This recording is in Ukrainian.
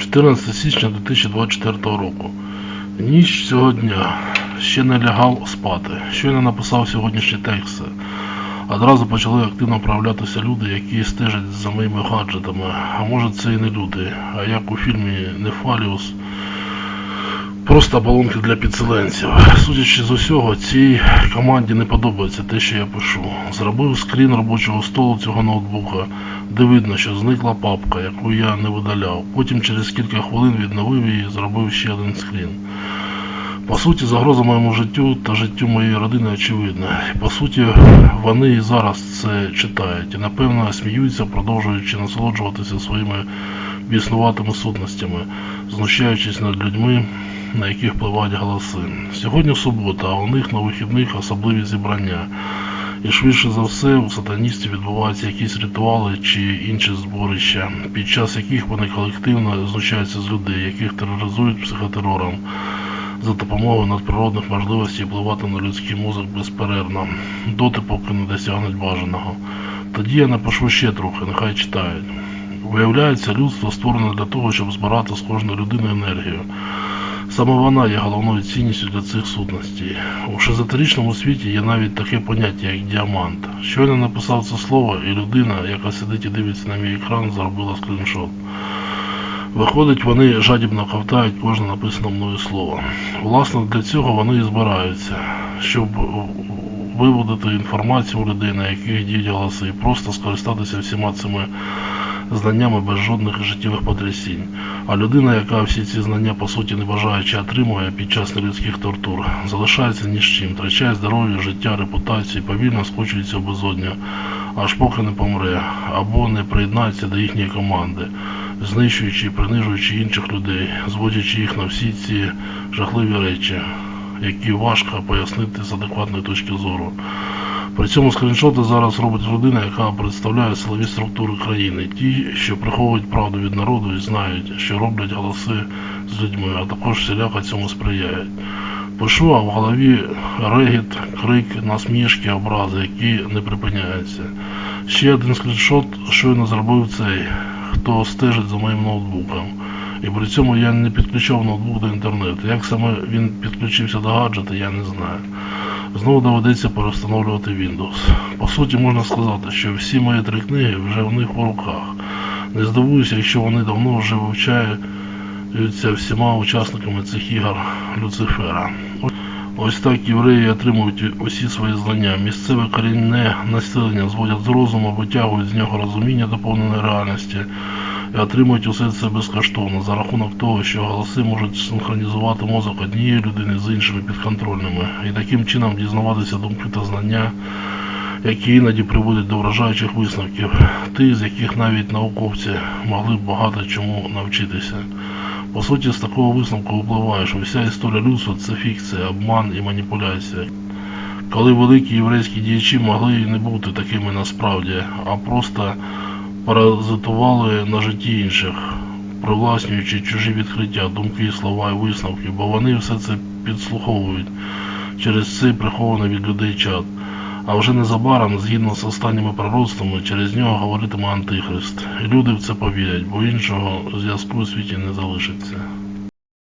14 січня 2024 року. Ніч цього дня. Ще не лягав спати. Щойно написав сьогоднішні тексти. Одразу почали активно проявлятися люди, які стежать за моїми гаджетами. А може це і не люди, а як у фільмі Нефаліус. Просто балонки для підселенців. Судячи з усього, цій команді не подобається те, що я пишу. Зробив скрін робочого столу цього ноутбука, де видно, що зникла папка, яку я не видаляв. Потім через кілька хвилин відновив її і зробив ще один скрін. По суті, загроза моєму життю та життю моєї родини очевидна. По суті, вони і зараз це читають і напевно сміються, продовжуючи насолоджуватися своїми біснуватими сутностями, знущаючись над людьми, на яких впливають голоси. Сьогодні субота, а у них на вихідних особливі зібрання. І швидше за все у сатаністів відбуваються якісь ритуали чи інші зборища, під час яких вони колективно знущаються з людей, яких тероризують психотерором за допомогою надприродних можливостей впливати на людський мозок безперервно, доти поки не досягнуть бажаного. Тоді я напишу ще трохи, нехай читають. Виявляється, людство створено для того, щоб збирати з кожної людини енергію. Саме вона є головною цінністю для цих сутностей. У шизотеричному світі є навіть таке поняття, як діамант. Щойно написав це слово, і людина, яка сидить і дивиться на мій екран, зробила скріншот. Виходить, вони жадібно ковтають кожне написане мною слово. Власне, для цього вони і збираються, щоб виводити інформацію у людей, на яких голоси, і просто скористатися всіма цими знаннями без жодних життєвих потрясінь. А людина, яка всі ці знання по суті не бажаючи отримує під час нелюдських тортур, залишається ні з чим, втрачає здоров'я, життя, репутацію, повільно скочується в безодню, аж поки не помре, або не приєднається до їхньої команди, знищуючи і принижуючи інших людей, зводячи їх на всі ці жахливі речі, які важко пояснити з адекватної точки зору. При цьому скріншоти зараз робить людина, яка представляє силові структури країни, ті, що приховують правду від народу і знають, що роблять голоси з людьми, а також всіляко цьому сприяють. Пишу, а в голові регіт, крик, насмішки, образи, які не припиняються. Ще один скріншот щойно зробив цей, хто стежить за моїм ноутбуком. І при цьому я не підключав ноутбук до інтернету. Як саме він підключився до гаджета, я не знаю. Знову доведеться перестановлювати Windows. По суті, можна сказати, що всі мої три книги вже в них в руках. Не здивуюся, якщо вони давно вже вивчаються всіма учасниками цих ігор Люцифера. Ось так євреї отримують усі свої знання. Місцеве корінне населення зводять з розуму, витягують з нього розуміння доповненої реальності і отримують усе це безкоштовно за рахунок того, що голоси можуть синхронізувати мозок однієї людини з іншими підконтрольними і таким чином дізнаватися думки та знання, які іноді приводять до вражаючих висновків, ті, з яких навіть науковці могли б багато чому навчитися. По суті, з такого висновку випливає, що вся історія людства це фікція, обман і маніпуляція. Коли великі єврейські діячі могли і не бути такими насправді, а просто паразитували на житті інших, привласнюючи чужі відкриття, думки, слова і висновки, бо вони все це підслуховують через цей прихований від людей чат. А вже незабаром, згідно з останніми пророцтвами, через нього говоритиме Антихрист. І люди в це повірять, бо іншого зв'язку у світі не залишиться.